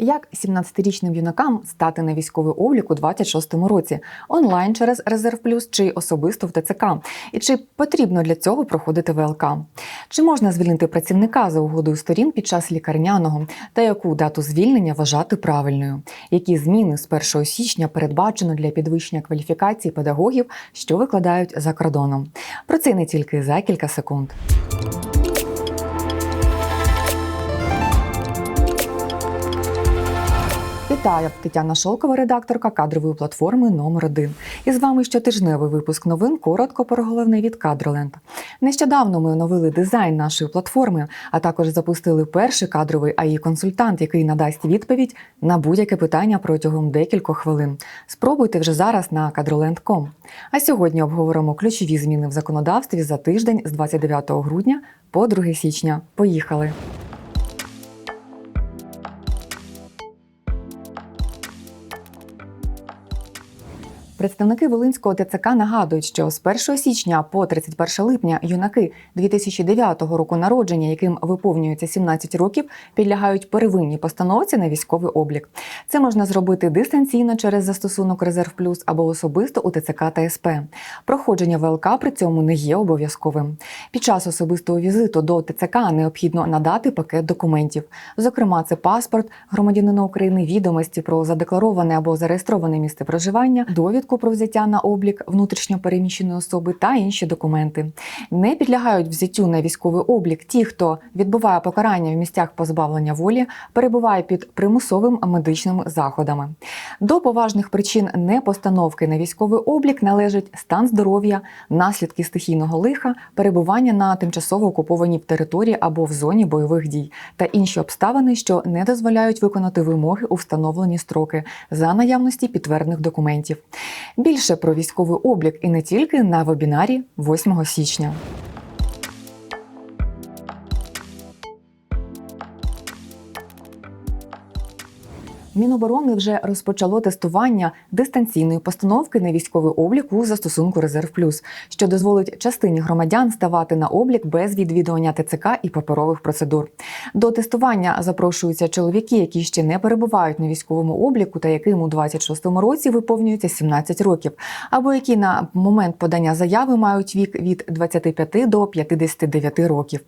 Як 17-річним юнакам стати на військовий облік у 26-му році онлайн через Резерв Плюс чи особисто в ТЦК? І чи потрібно для цього проходити ВЛК? Чи можна звільнити працівника за угодою сторін під час лікарняного та яку дату звільнення вважати правильною? Які зміни з 1 січня передбачено для підвищення кваліфікації педагогів, що викладають за кордоном? Про це не тільки за кілька секунд. Вітаю, Тетяна Шолкова, редакторка кадрової платформи номер 1 І з вами щотижневий випуск новин. Коротко про головне від Кадроленд. Нещодавно ми оновили дизайн нашої платформи, а також запустили перший кадровий АІ консультант, який надасть відповідь на будь-яке питання протягом декількох хвилин. Спробуйте вже зараз на kadroland.com. А сьогодні обговоримо ключові зміни в законодавстві за тиждень з 29 грудня по 2 січня. Поїхали! Представники Волинського ТЦК нагадують, що з 1 січня по 31 липня юнаки 2009 року народження, яким виповнюється 17 років, підлягають первинній постановці на військовий облік. Це можна зробити дистанційно через застосунок Резерв Плюс або особисто у ТЦК та СП. Проходження ВЛК при цьому не є обов'язковим. Під час особистого візиту до ТЦК необхідно надати пакет документів. Зокрема, це паспорт громадянина України, відомості про задеклароване або зареєстроване місце проживання, довідку про взяття на облік внутрішньо переміщеної особи та інші документи. Не підлягають взяттю на військовий облік ті, хто відбуває покарання в місцях позбавлення волі, перебуває під примусовим медичними заходами. До поважних причин непостановки на військовий облік належить стан здоров'я, наслідки стихійного лиха, перебування на тимчасово окупованій території або в зоні бойових дій та інші обставини, що не дозволяють виконати вимоги у встановлені строки за наявності підтверджених документів. Більше про військовий облік і не тільки на вебінарі 8 січня. Міноборони вже розпочало тестування дистанційної постановки на військовий облік у застосунку Резерв Плюс, що дозволить частині громадян ставати на облік без відвідування ТЦК і паперових процедур. До тестування запрошуються чоловіки, які ще не перебувають на військовому обліку та яким у 26-му році виповнюється 17 років, або які на момент подання заяви мають вік від 25 до 59 років.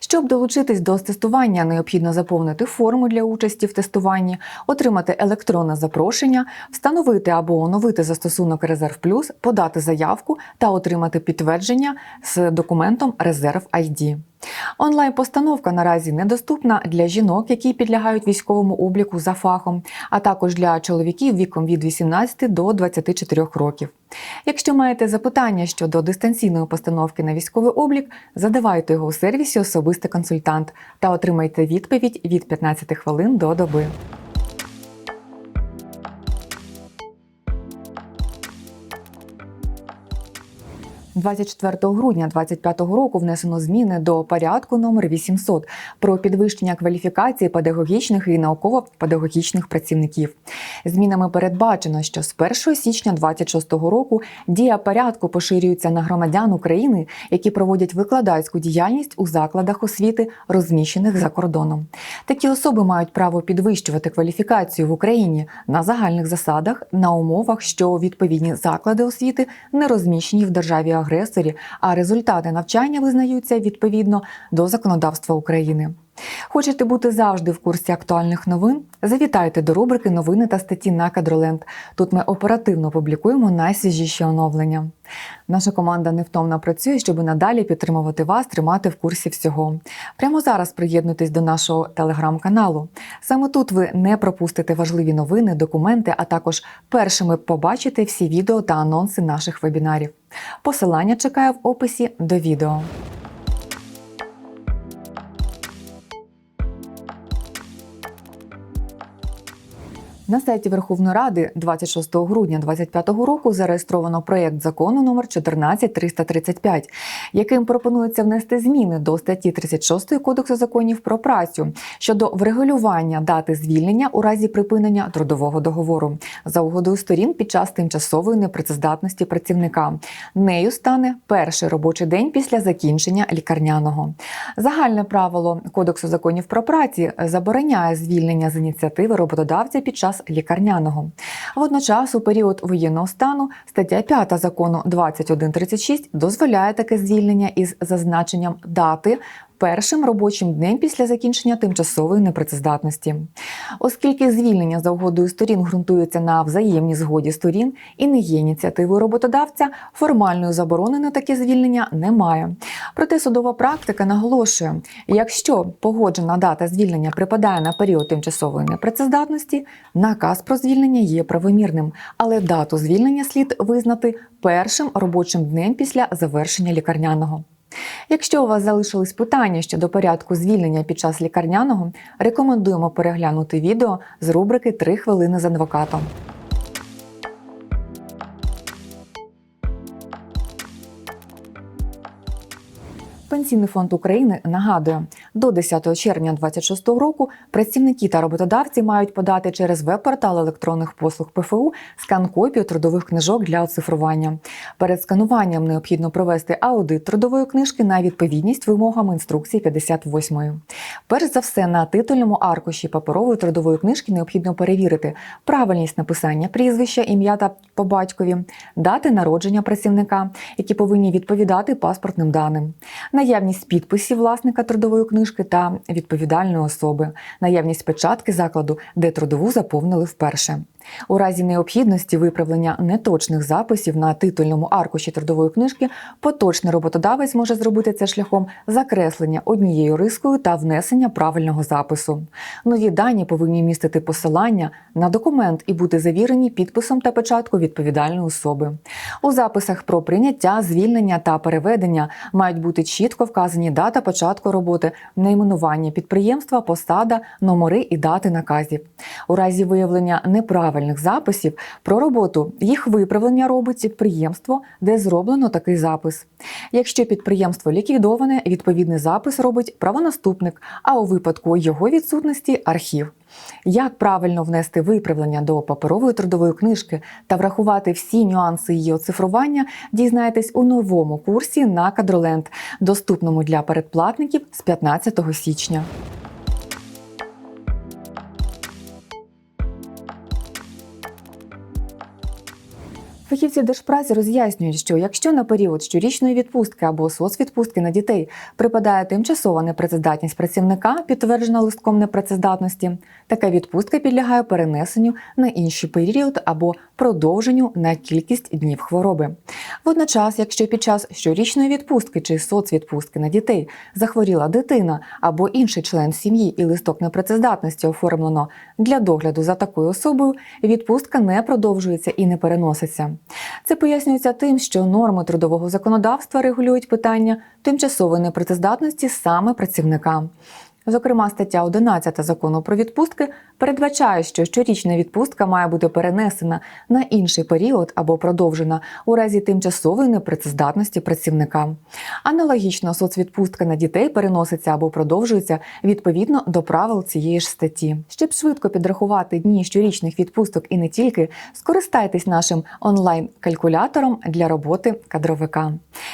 Щоб долучитись до тестування, необхідно заповнити форму для участі в тестуванні, отримати електронне запрошення, встановити або оновити застосунок Резерв Плюс, подати заявку та отримати підтвердження з документом Резерв ID. Онлайн-постановка наразі недоступна для жінок, які підлягають військовому обліку за фахом, а також для чоловіків віком від 18 до 24 років. Якщо маєте запитання щодо дистанційної постановки на військовий облік, задавайте його у сервісі Особистий консультант та отримайте відповідь від 15 хвилин до доби. – 24 грудня 2025 року внесено зміни до порядку номер 800 про підвищення кваліфікації педагогічних і науково-педагогічних працівників. Змінами передбачено, що з 1 січня 2026 року дія порядку поширюється на громадян України, які проводять викладацьку діяльність у закладах освіти, розміщених за кордоном. Такі особи мають право підвищувати кваліфікацію в Україні на загальних засадах на умовах, що відповідні заклади освіти не розміщені в державі агресорі, а результати навчання визнаються відповідно до законодавства України. Хочете бути завжди в курсі актуальних новин? Завітайте до рубрики Новини та статті на Кадроленд. Тут ми оперативно публікуємо найсвіжіші оновлення. Наша команда невтомно працює, щоб надалі підтримувати вас, тримати в курсі всього. Прямо зараз приєднуйтесь до нашого телеграм-каналу. Саме тут ви не пропустите важливі новини, документи, а також першими побачите всі відео та анонси наших вебінарів. Посилання чекає в описі до відео. На сайті Верховної Ради 26 грудня 2025 року зареєстровано проєкт закону номер 14335, яким пропонується внести зміни до статті 36 Кодексу законів про працю щодо врегулювання дати звільнення у разі припинення трудового договору за угодою сторін під час тимчасової непрацездатності працівника. Нею стане перший робочий день після закінчення лікарняного. Загальне правило Кодексу законів про праці забороняє звільнення з ініціативи роботодавця під час лікарняного. Водночас, у період воєнного стану стаття 5 закону 2136 дозволяє таке звільнення із зазначенням дати першим робочим днем після закінчення тимчасової непрацездатності. Оскільки звільнення за угодою сторін ґрунтується на взаємній згоді сторін і не є ініціативою роботодавця, формальної заборони на таке звільнення немає. Проте судова практика наголошує, якщо погоджена дата звільнення припадає на період тимчасової непрацездатності, наказ про звільнення є правомірним, але дату звільнення слід визнати першим робочим днем після завершення лікарняного. Якщо у вас залишились питання щодо порядку звільнення під час лікарняного, рекомендуємо переглянути відео з рубрики «3 хвилини з адвокатом. Пенсійний фонд України нагадує, до 10 червня 2026 року працівники та роботодавці мають подати через веб-портал електронних послуг ПФУ скан-копію трудових книжок для оцифрування. Перед скануванням необхідно провести аудит трудової книжки на відповідність вимогам інструкції 58. Перш за все, на титульному аркуші паперової трудової книжки необхідно перевірити правильність написання прізвища, ім'я та по батькові, дати народження працівника, які повинні відповідати паспортним даним наявність підписів власника трудової книжки та відповідальної особи, наявність печатки закладу, де трудову заповнили вперше. У разі необхідності виправлення неточних записів на титульному аркуші трудової книжки, поточний роботодавець може зробити це шляхом закреслення однією рискою та внесення правильного запису. Нові дані повинні містити посилання на документ і бути завірені підписом та печаткою відповідальної особи. У записах про прийняття, звільнення та переведення мають бути чітко вказані дата початку роботи, найменування підприємства, посада, номери і дати наказів. У разі виявлення неправильних записів про роботу їх виправлення робить підприємство, де зроблено такий запис. Якщо підприємство ліквідоване, відповідний запис робить правонаступник, а у випадку його відсутності архів. Як правильно внести виправлення до паперової трудової книжки та врахувати всі нюанси її оцифрування, дізнаєтесь у новому курсі на Кадроленд, доступному для передплатників з 15 січня. Фахівці держпраці роз'яснюють, що якщо на період щорічної відпустки або соцвідпустки на дітей припадає тимчасова непрацездатність працівника, підтверджена листком непрацездатності, така відпустка підлягає перенесенню на інший період або продовженню на кількість днів хвороби. Водночас, якщо під час щорічної відпустки чи соцвідпустки на дітей захворіла дитина або інший член сім'ї і листок непрацездатності оформлено для догляду за такою особою, відпустка не продовжується і не переноситься. Це пояснюється тим, що норми трудового законодавства регулюють питання тимчасової непрацездатності саме працівника. Зокрема, стаття 11 закону про відпустки передбачає, що щорічна відпустка має бути перенесена на інший період або продовжена у разі тимчасової непрацездатності працівника. Аналогічно, соцвідпустка на дітей переноситься або продовжується відповідно до правил цієї ж статті. Щоб швидко підрахувати дні щорічних відпусток і не тільки, скористайтесь нашим онлайн-калькулятором для роботи кадровика.